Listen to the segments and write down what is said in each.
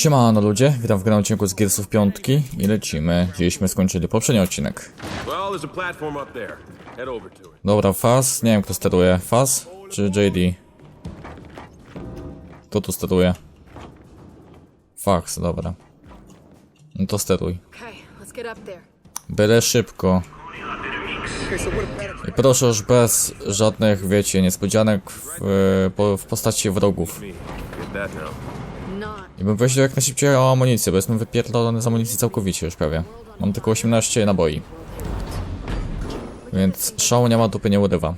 Siemano ludzie, witam w kolejnym odcinku z Gearsów Piątki i lecimy. Gdzieśmy skończyli poprzedni odcinek. Dobra, Faz, nie wiem kto steruje. Faz czy JD? Kto tu steruje? Fax, dobra. No to steruj. Byle szybko. I proszę już bez żadnych, wiecie, niespodzianek w, w postaci wrogów. I bym prosił jak najszybciej o amunicję, bo jestem wypierdolony z amunicji całkowicie już prawie. Mam tylko 18 naboi. Więc szału nie ma, dupy nie urywa.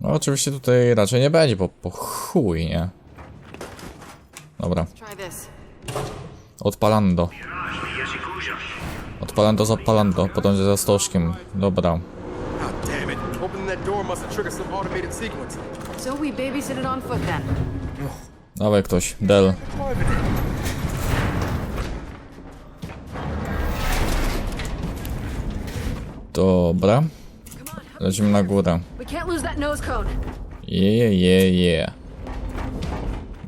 No oczywiście tutaj raczej nie będzie, bo po chuj, nie? Dobra, odpalando. Odpalando z odpalando, potem za stożkiem. Dobra. So we babysit it on foot then. Dawaj ktoś, Del. Dobra. Lecimy na górę. We can't lose that nose cone. Yeah, yeah, yeah.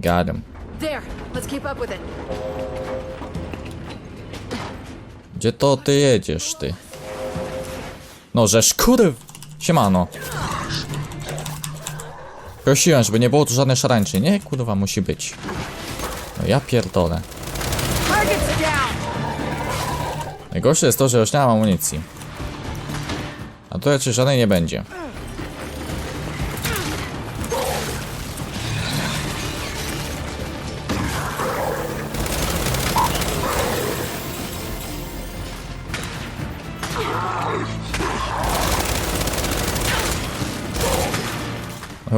Got him. There. Let's keep up with it. Gdzie to ty jedziesz, ty? No, żeż kurw... Siemano. Prosiłem, żeby nie było tu żadnej szarańczy. Nie, kurwa, musi być. No ja pierdolę. Najgorsze jest to, że już nie mam amunicji. A tu raczej żadnej nie będzie.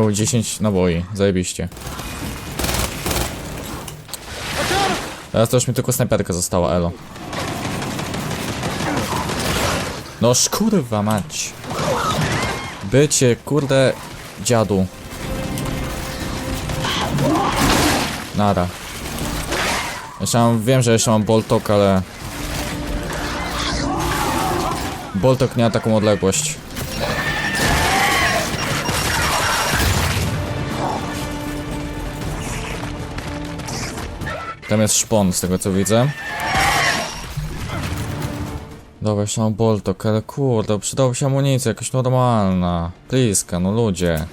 O, 10 naboi, zajebiście. Teraz to już mi tylko snajperka została, elo. No szkurwa mać. Bycie, kurde, dziadu. Nara. Jeszcze mam, wiem, że jeszcze mam Boltok, ale... Boltok nie ma taką odległość. Tam jest szpon, z tego co widzę. Dobra, jeszcze mam boltok, ale kurde, przydałoby się amunicja jakaś normalna. Bliska, no ludzie.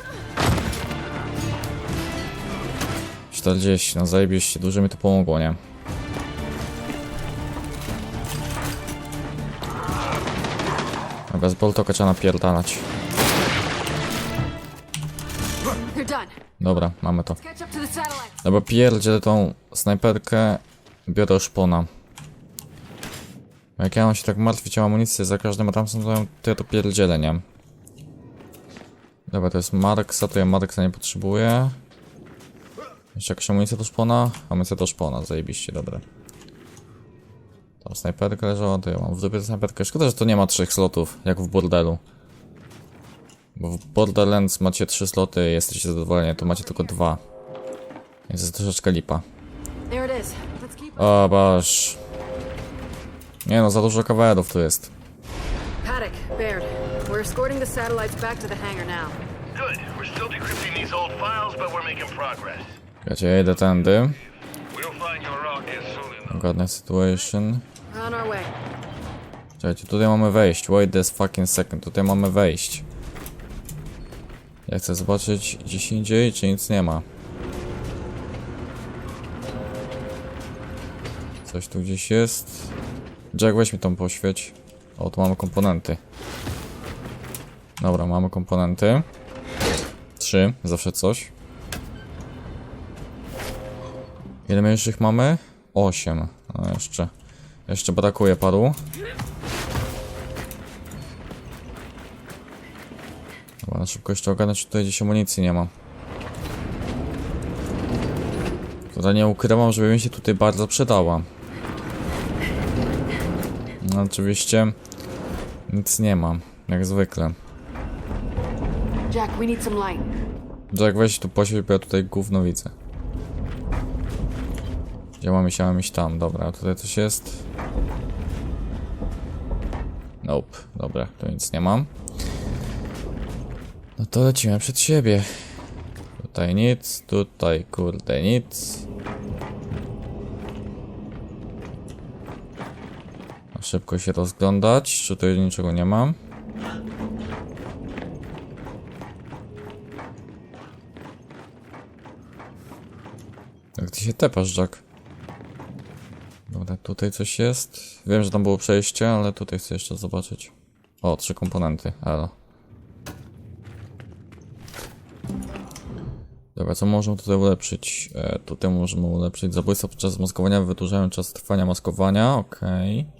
40, no zajebiście, dużo mi to pomogło, nie? Dobra, z boltoka trzeba napierdalać. Dobra, mamy to. Dobra, pierdzielę tą snajperkę, biorę szpona. Jak ja mam się tak martwić o amunicję za każdym razem, to, ja to pierdzielę, nie? Dobra, to jest Marksa, to ja Marksa nie potrzebuję. Jeszcze jakaś amunicja do szpona? Amunicja do szpona, zajebiście, dobra. Tam snajperka leżała, to ja mam w dupie snajperkę. Szkoda, że to nie ma trzech slotów, jak w bordelu. Bo w Borderlands macie trzy sloty, jesteście zadowoleni, to macie tylko dwa. Więc jest troszeczkę lipa. O, boż. Nie no, za dużo kawalerów tu jest. Paddock, Baird. We're escorting the satellites back to the hangar now. Good. We're still decrypting these old files, but we're making progress. Ja idę tędy. We'll find your rocket soon enough. Ogarnę situation. On our way. Czekajcie, tutaj mamy wejść. Wait this fucking second. Tutaj mamy wejść. Ja chcę zobaczyć gdzieś indziej, czy nic nie ma. Coś tu gdzieś jest. Jack, weź mi tą poświeć. O, tu mamy komponenty. Dobra, mamy komponenty. Trzy, zawsze coś. Ile ich mamy? Osiem. No jeszcze. Jeszcze brakuje paru. Dobra, na szybko jeszcze ogarnąć, czy tutaj gdzieś amunicji nie ma. Która nie ukrywam, żeby mi się tutaj bardzo przydała. Oczywiście nic nie ma, jak zwykle. Jack, we need some light. Jack weź tu posiedź, bo ja tutaj gówno widzę. Gdzie mamy się, mamy iść tam, dobra, tutaj coś jest. Nope, dobra, tu nic nie mam. No to lecimy przed siebie. Tutaj nic, tutaj kurde nic. Szybko się rozglądać, czy tutaj niczego nie mam. Jak ty się tepasz, Jack? Dobra, tutaj coś jest. Wiem, że tam było przejście, ale tutaj chcę jeszcze zobaczyć. O, trzy komponenty. Dobra, co możemy tutaj ulepszyć? E, tutaj możemy ulepszyć zabójstwo podczas maskowania, wydłużają czas trwania maskowania, okej.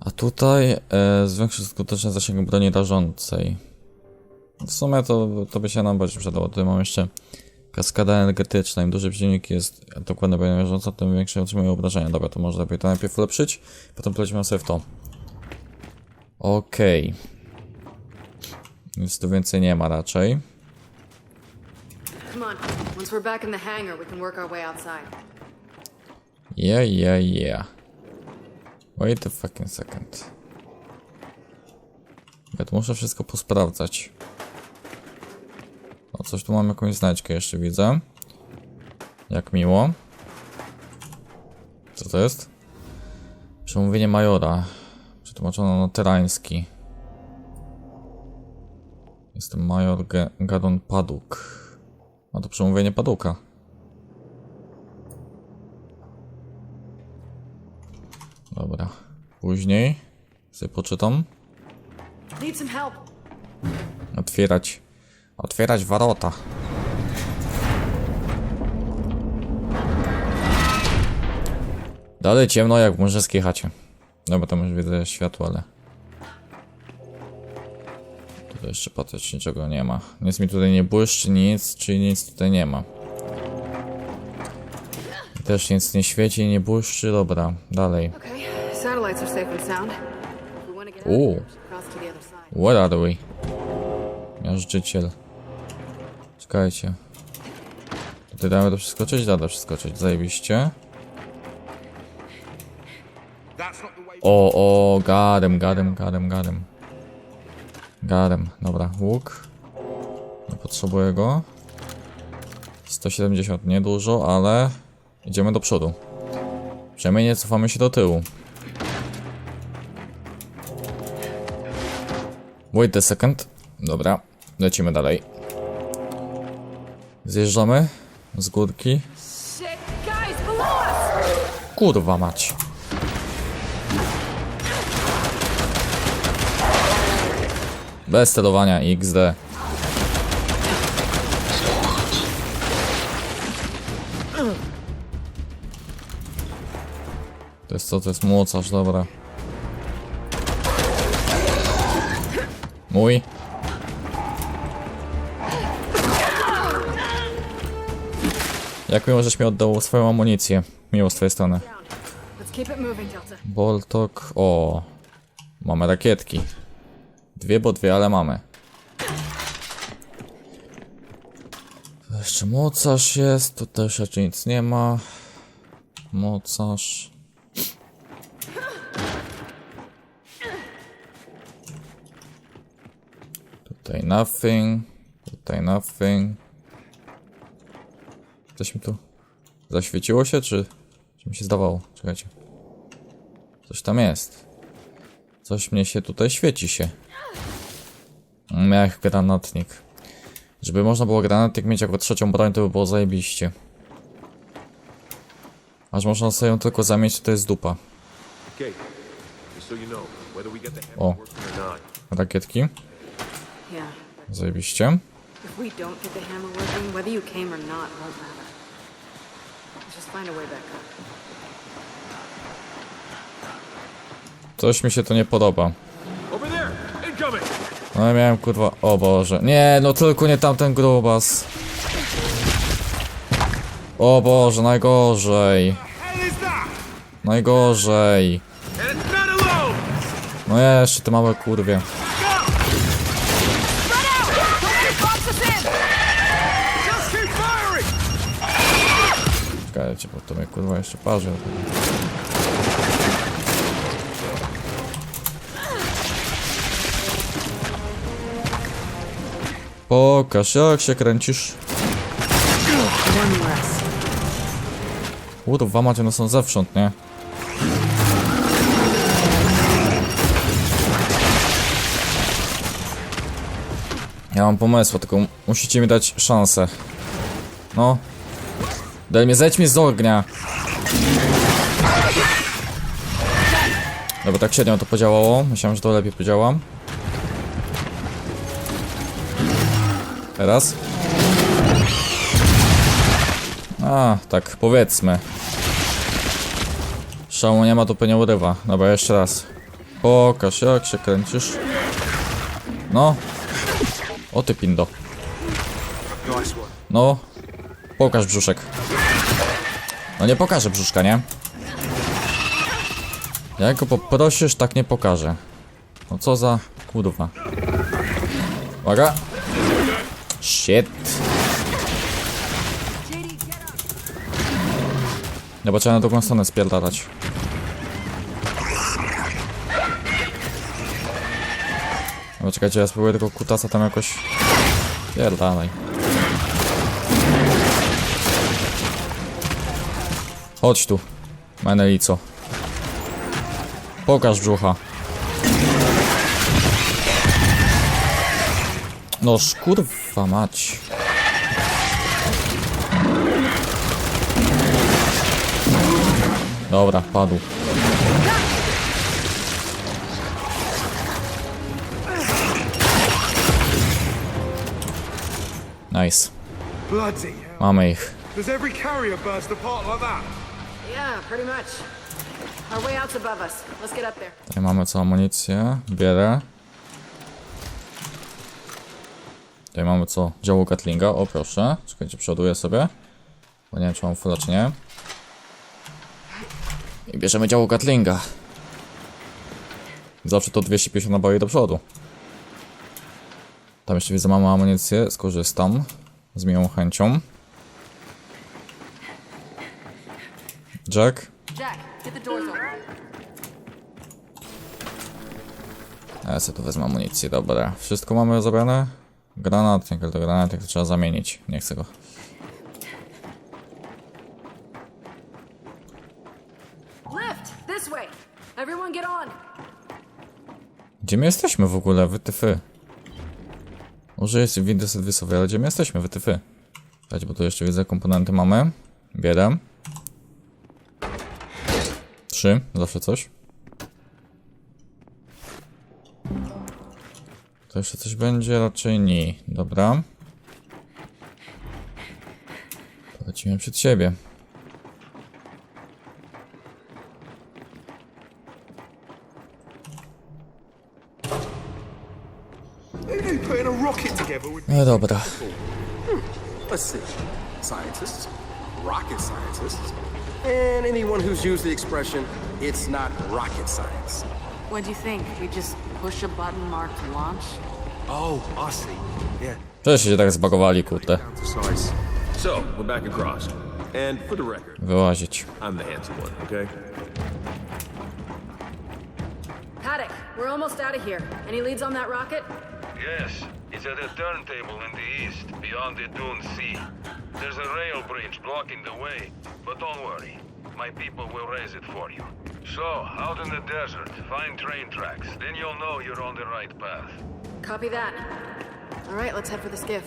A tutaj e, zwiększy skuteczność zasięgu broni rażącej. W sumie to, to by się nam bardziej przydało. Tutaj mam jeszcze kaskada energetyczna. Im duży przeciwnik jest dokładnie broni rażąca, tym większe otrzymuje obrażenia. Dobra, to może lepiej to najpierw ulepszyć, potem polecimy sobie w to. Okej. Nic tu więcej nie ma raczej. Come on. Once we're back in the hangar, we can work our way outside. Yeah, yeah, yeah. Wait a fucking second. Ja tu muszę wszystko posprawdzać. O, coś tu mam jakąś znajdźkę jeszcze widzę. Jak miło. Co to jest? Przemówienie Majora. Przetłumaczono na terański. Jestem Major Ge Gadon Paduk. A to przemówienie Paduka. Dobra. Później sobie poczytam. Otwierać. Otwierać warota. Dalej ciemno jak w murzyskiej chacie. Dobra, tam już widzę światło, ale... Tutaj jeszcze patrzeć niczego nie ma. Nic mi tutaj nie błyszczy, nic, czyli nic tutaj nie ma. Też nic nie świeci, nie błyszczy, dobra, dalej. Okay. Satellites are safe and sound. If we want to get out Ooh. of here, cross to the other side. Where are we? Czekajcie. Tutaj damy to przeskoczyć? Da, da przeskoczyć. Zajebiście. O, o, gadem, gadem, gadem, gadem. Gadem, dobra, łuk. Nie potrzebuję go. 170, niedużo, ale idziemy do przodu. Przynajmniej nie cofamy się do tyłu. Wait a second. Dobra, lecimy dalej. Zjeżdżamy z górki. Kurwa mać. Bez sterowania XD. To jest co? To jest młocarz, dobra. Mój. Jak miło, żeś mi oddał swoją amunicję. Miło z twojej strony. Boltok. O. Mamy rakietki. Dwie, bo dwie, ale mamy. Jeszcze mocarz jest. Tu też jeszcze nic nie ma. Mocarz. Tutaj nothing. Tutaj nothing. Coś mi tu zaświeciło się, czy, czy mi się zdawało? Czekajcie. Coś tam jest. Coś mnie się tutaj świeci się. Miałem granatnik. Żeby można było granatnik mieć jako trzecią broń, to by było zajebiście. Aż można sobie ją tylko zamieć, to jest dupa. O. Rakietki. Zajebiście. Coś mi się to nie podoba. No ja miałem kurwa... O Boże. Nie, no tylko nie tamten grubas. O Boże, najgorzej. Najgorzej. No jeszcze te małe kurwie. Czekajcie, bo to mnie kurwa jeszcze parzy. Pokaż jak się kręcisz. Kurwa, macie, no są zewsząd, nie? Ja mam pomysł, tylko musicie mi dać szansę. No. Daj mnie, zejdź mi z ognia. Dobra, tak średnio to podziałało. Myślałem, że to lepiej podziała. Teraz. A, tak powiedzmy. Szału nie ma, to nie urywa. Dobra, jeszcze raz. Pokaż jak się kręcisz. No. O ty pindo. No. Pokaż brzuszek. No nie pokażę brzuszka, nie? Jak go poprosisz, tak nie pokażę. No co za kurwa. Uwaga. Shit. Dobra, trzeba na drugą stronę spierdalać. Dobra, ja spróbuję tego kutasa tam jakoś... Pierdalaj. Chodź tu, Menelico. Pokaż brzucha. No kurwa mać. Dobra, padł. Nice. Mamy ich. Does every carrier burst apart like that? Tutaj mamy całą amunicję. Bierę. Tutaj mamy co? Działo Gatlinga. O proszę. Czekajcie, przoduję sobie. Bo nie wiem, czy mam fulla, czy nie. I bierzemy działo Gatlinga. Zawsze to 250 naboi do przodu. Tam jeszcze widzę, mamy amunicję. Skorzystam. Z miłą chęcią. Jack. Jack, get the doors open. Ja sobie tu wezmę amunicję, dobra. Wszystko mamy zabrane? Granatnik, ale to granatnik to trzeba zamienić. Nie chcę go. Lift! This way! Everyone get on! Gdzie my jesteśmy w ogóle? Wytyfy. Może jest windy serwisowe, ale gdzie my jesteśmy? Wytyfy. Dajcie, bo tu jeszcze widzę komponenty mamy. Bierę. Trzy, zawsze coś. To jeszcze coś będzie? Raczej nie. Dobra. To lecimy przed siebie. No dobra. Let's see. Scientists, rocket scientists, and anyone who's used the expression, it's not rocket science. What do you think? We just push a button marked launch? Oh, I see. Yeah. Cześć się tak zbagowali, kurde. Down. So, we're back across. And for the record, Wyłazić. I'm the handsome one, okay? Paddock, we're almost out of here. Any leads on that rocket? Yes, it's at a turntable in the east, beyond the Dune Sea. There's a rail bridge blocking the way, but don't worry. My people will raise it for you. So, out in the desert, find train tracks. Then you'll know you're on the right path. Copy that. All right, let's head for the skiff.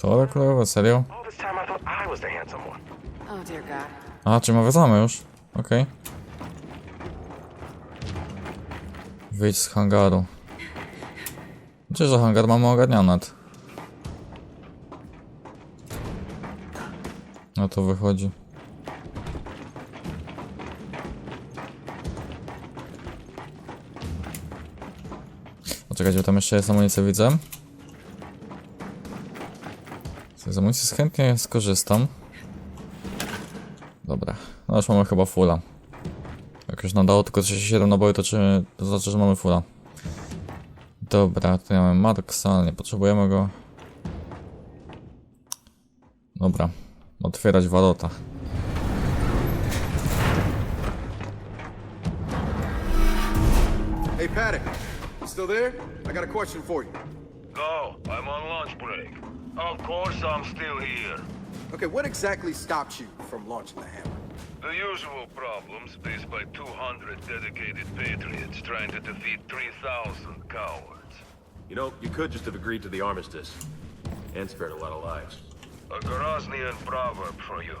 To tak kurwa, serio? All this time I thought I was the handsome one. Oh, dear God. A, czy nawiązamy już? Okej. Wyjdź z hangaru. Gdzie, że hangar mamy ogarniony? No to wychodzi. Poczekajcie, tam jeszcze jest amunicja, widzę. Z amunicji chętnie skorzystam. Dobra, no już mamy chyba fulla. Jak już nadało tylko 37 naboi, to, czy, to znaczy, że mamy fulla. Dobra, tutaj mamy Marksa, nie potrzebujemy go. Dobra, otwierać walota. Hey, Paddock. Still there? I got a question for you. No, I'm on lunch break. Of course I'm still here. Okay, what exactly stopped you from launching the hammer? The usual problems faced by 200 dedicated patriots trying to defeat 3,000 cowards. You know, you could just have agreed to the armistice and spared a lot of lives. A Groznian proverb for you.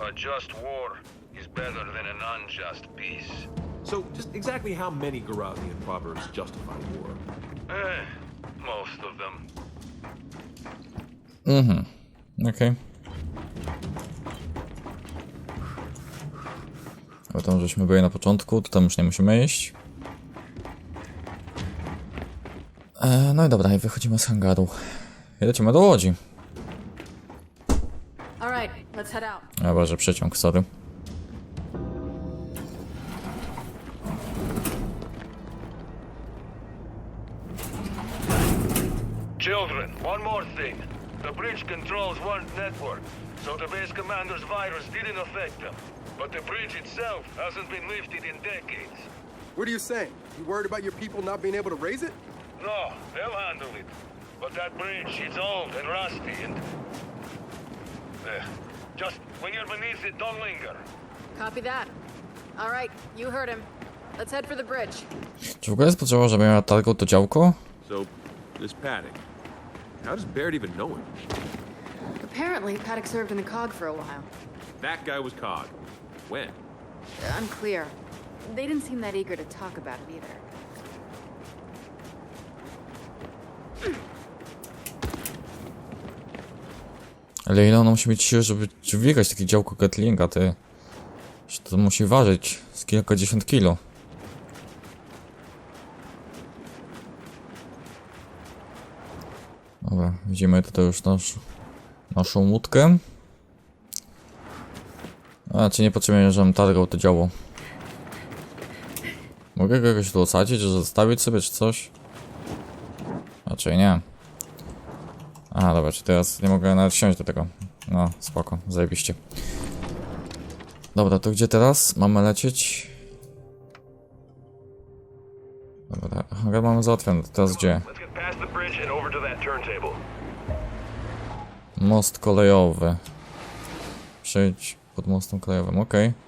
A just war is better than an unjust peace. So, just exactly how many Garaznian proverbs justify war? Eh, most of them. Okej. Bo tam żeśmy byli na początku, to tam już nie musimy iść. E, no i dobra, i wychodzimy z hangaru. I lecimy do łodzi. Chyba, że przeciąg, sorry. Children, one more thing. The bridge controls one network, so the base commander's virus didn't affect them. But the bridge itself hasn't been lifted in decades. What are you saying? You worried about your people not being able to raise it? No, they'll handle it. But that bridge, it's old and rusty and... Eh, just when you're beneath it, don't linger. Copy that. All right, you heard him. Let's head for the bridge. Czy w ogóle jest potrzeba, żeby miała targą to działko? So, this Paddock. How does Baird even know him? Apparently, Paddock served in the COG for a while. That guy was Cog. When? Unclear. They didn't seem that eager to talk about it either. Ale ile ona musi mieć siły, żeby dźwigać takie działko Gatlinga, ty? Że To musi ważyć z kilkadziesiąt kilo. Dobra, widzimy tutaj już nasz, naszą łódkę. A, czy nie potrzebujemy, żebym targał to działo? Mogę go jakoś tu osadzić, że zostawić sobie, czy coś? Raczej nie. A, dobra, czy teraz nie mogę nawet wsiąść do tego. No, spoko, zajebiście. Dobra, to gdzie teraz mamy lecieć? Dobra, hangar mamy załatwiony, to teraz gdzie? Most kolejowy. Przejdź pod mostem kolejowym, okej. Boz,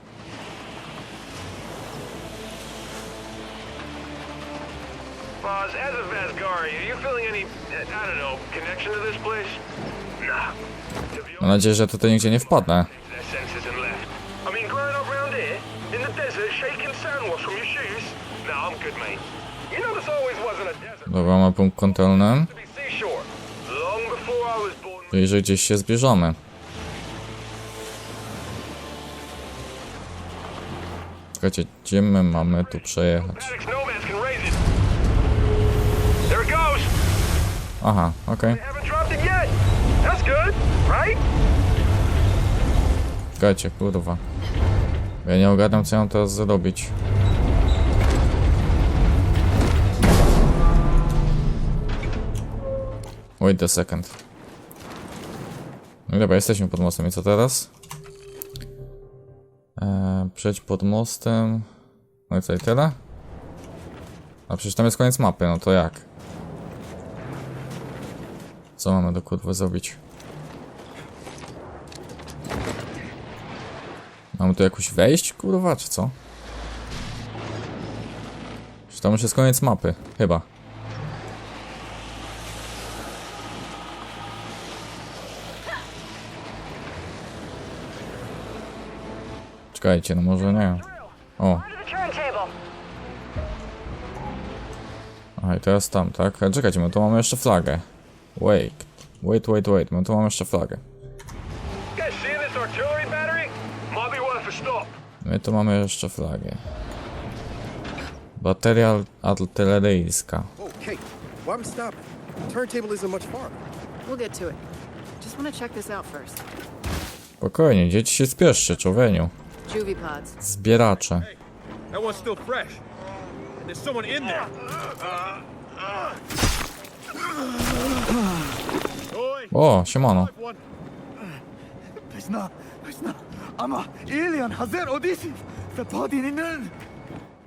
You know this always wasn't a desert. Dobra, ma punkt kontrolny. Czyli, że gdzieś się zbierzemy. Czekajcie, gdzie my mamy tu przejechać? Aha, okej. Right? Czekajcie, kurwa. Ja nie ogarniam, co ja mam teraz zrobić. Wait a second. No dobra, jesteśmy pod mostem i co teraz? Eee, przejdź pod mostem. No i co i tyle? A przecież tam jest koniec mapy, no to jak? Co mamy do kurwy zrobić? Mamy tu jakoś wejść, kurwa, czy co? Czy tam już jest koniec mapy? Chyba. Czekajcie, no może nie. O, aha, i teraz tam, tak? Ale czekajcie, my tu mamy jeszcze flagę. Wait, wait, wait, wait, my tu mamy jeszcze flagę. My tu mamy jeszcze flagę. Bateria artyleryjska. Kate, why we stopping? The turntable isn't much farther. We'll get to it. Just want to check this out first. Spokojnie, dzieci się spieszcie, człowieniu. Zbieracze. That one's still fresh. And there's someone in there. O, siemano. Krishna, Krishna, ama alien hazer odisi. Zapadi ni nun,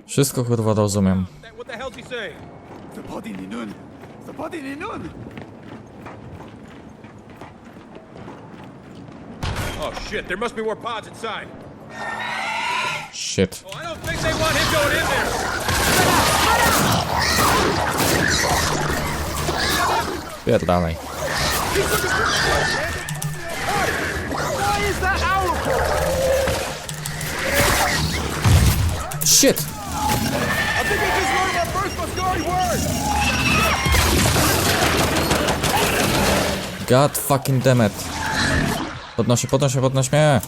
Wszystko kurwa rozumiem. What the hell's he saying? zapadi ni nun, zapadi ni nun. Oh shit, there must be more pods inside. Shit. I don't think they want him going in there. Pierdalaj. Shit! God fucking damn it. Podnoszę, podnoszę, podnoś mnie.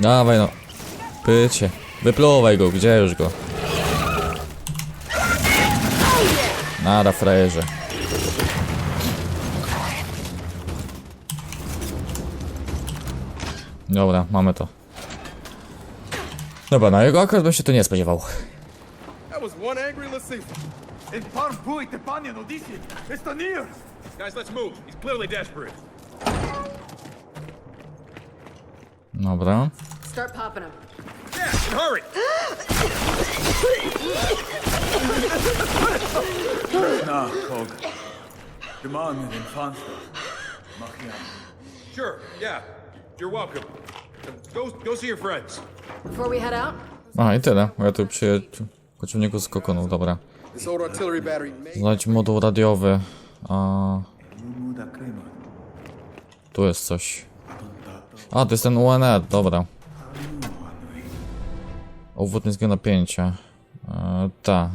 Dawaj no. Pycie. Wypluwaj go, gdzie już go? Nada, frajerze. Dobra, mamy to. Dobra, na jego akurat bym się tu nie spodziewał. That was one angry Lasifa. Odysseus. It's the near. Guys, let's move. He's clearly desperate. Dobra. Start popping them. Yeah, hurry. Na, Kog. Demanen in Fansta. Machian. Sure, yeah. You're welcome. Go, go see your friends. Before we head out, A i tyle. Ja tu przyjaciół. Kocowniku z kokonu, dobra. This old artillery battery may Znajdź moduł radiowy. A tu jest coś. A, to jest ten UNR, dobra. Obwód niskiego napięcia. E, ta.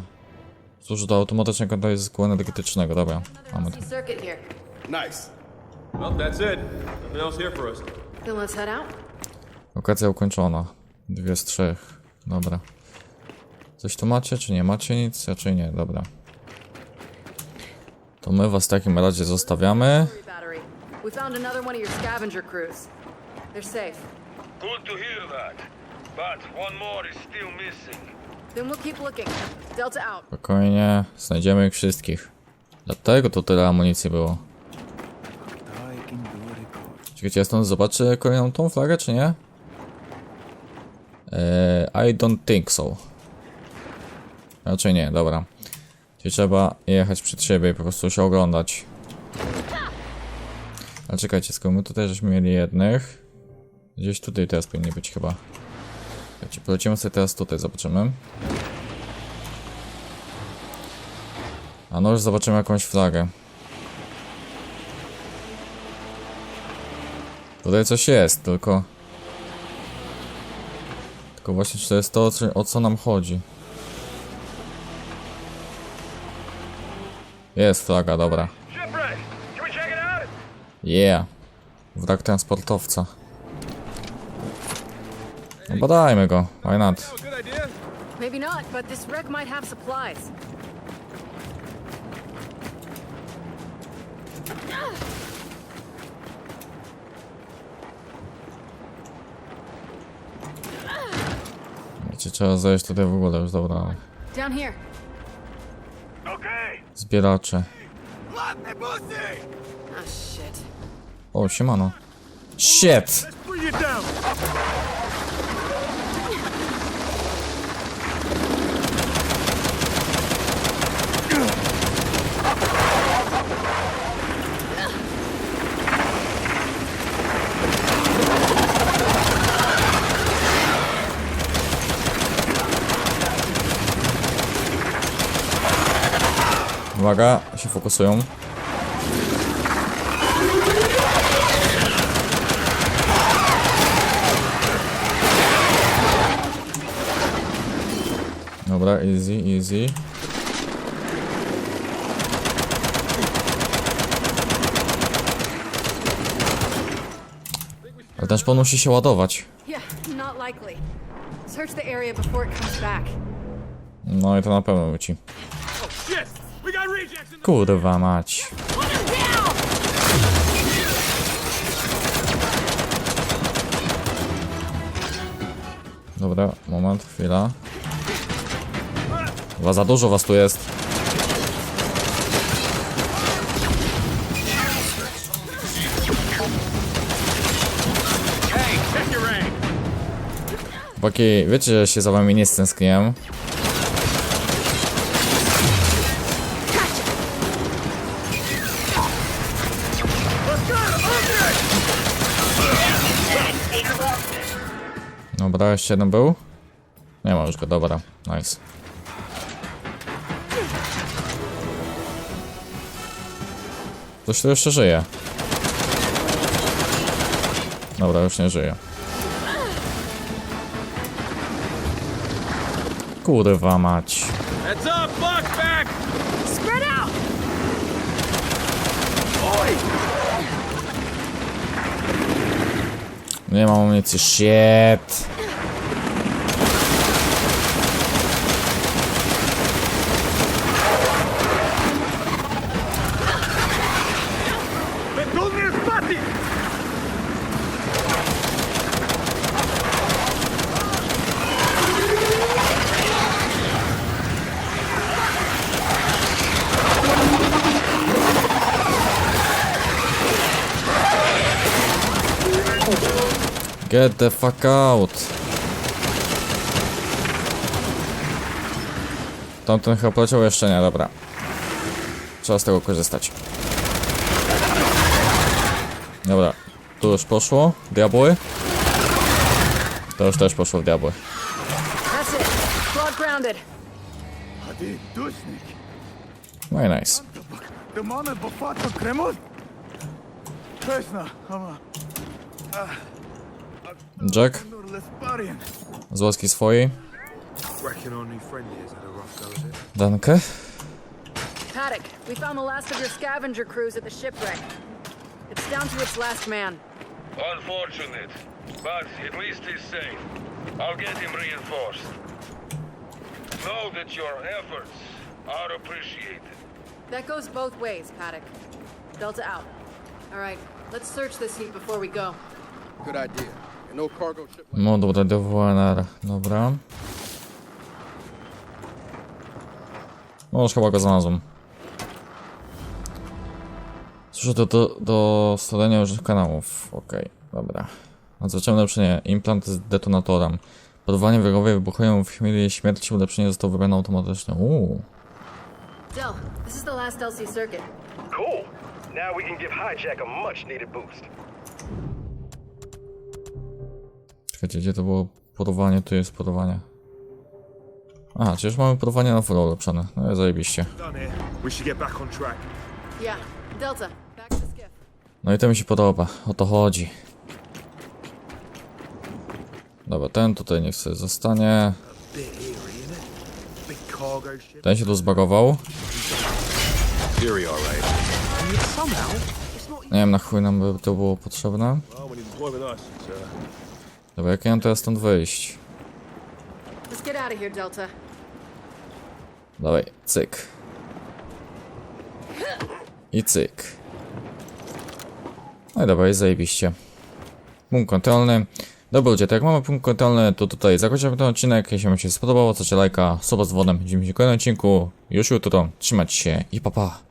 Służy do automatycznej kontroli zysku energetycznego, dobra. Mamy to. nice. Well, that's it. Nothing else here for us. Then let's head out. Lokacja ukończona. Dwie z trzech. Dobra. Coś tu macie, czy nie macie nic? Raczej nie, dobra. To my was w takim razie zostawiamy. They're safe. Good to hear that. But one more is still missing. Then we'll keep looking. Delta out. Spokojnie, znajdziemy ich wszystkich. Dlatego tu tyle amunicji było. Czekajcie, ja stąd zobaczę kolejną tą flagę, czy nie? Eee, I don't think so. Raczej nie, dobra. Czyli trzeba jechać przed siebie i po prostu się oglądać. Ale czekajcie, skoro my tutaj żeśmy mieli jednych. Gdzieś tutaj teraz powinni być chyba. Czekajcie, polecimy sobie teraz tutaj, zobaczymy. A no już zobaczymy jakąś flagę. Tutaj coś jest, tylko... Tylko właśnie czy to jest to, o co- nam chodzi. Jest flaga, dobra. Yeah. Wrak transportowca. No badajmy go, why not? Maybe not, but this wreck might have supplies. Wiecie, trzeba zejść tutaj w ogóle już, dobra. Down here. Okay. Zbieracze. Oh shit. O, siemano. Shit! Uwaga, się fokusują. Dobra, easy, easy. Ale ten szpon musi się ładować. No i to na pewno wróci. The... Kurwa mać. Dobra, moment, chwila. Chyba za dużo was tu jest. Chłopaki, wiecie, że się za wami nie stęskniłem. Dobra, jeszcze jeden był. Nie ma już go, dobra, nice. Ktoś tu jeszcze żyje. Dobra, już nie żyje. Kurwa mać. Heads up, Buck back! Spread out! Nie mam amunicji, shit. Бетонные спати! Get the fuck out. Tamten chyba poleciał jeszcze nie, dobra. Trzeba z tego korzystać. Dobra, tu już poszło. Diabły. To już też poszło w diabły. No i nice. Da máme bofato kremut? Pesna, ama. Jack, Nur les z łaski swojej. Reckon our new friend here's had a rough go of it. Dankę. Paddock, we found the last of your scavenger crews at the shipwreck. It's down to its last man. Unfortunate, but at least he's safe. I'll get him reinforced. Know that your efforts are appreciated. That goes both ways, Paddock. Delta out. All right, let's search this heap before we go. Good idea. No cargo ship. Modul do WNR. Dobra. No już chyba go znalazłem. Słyszę to do, do stworzenia różnych kanałów. Okej, dobra. Nadzwyczajne ulepszenie. Implant z detonatorem. Podawanie wrogowie wybuchają w chwili śmierci. Ulepszenie zostało wybrane automatycznie. Uuu. Del, this is the last LC circuit. Cool. Now we can give Hijack a much needed boost. Czekajcie, gdzie to było podawanie? Tu jest podawanie. Aha, czy już mamy podawanie na full ulepszone. No i zajebiście. No i to mi się podoba, o to chodzi. Dobra, ten tutaj niech sobie zostanie. Ten się tu zbagował. Nie wiem na chuj nam by to było potrzebne. Dobra, jak ja mam teraz stąd wyjść? Dawaj, cyk. I cyk. No i dobra, jest zajebiście. Punkt kontrolny. Dobra ludzie, to jak mamy punkt kontrolny, to tutaj zakończymy ten odcinek. Jeśli wam się spodobało, to lajka, suba z dzwonem. Widzimy się w kolejnym odcinku. Już jutro. Trzymać się i pa pa.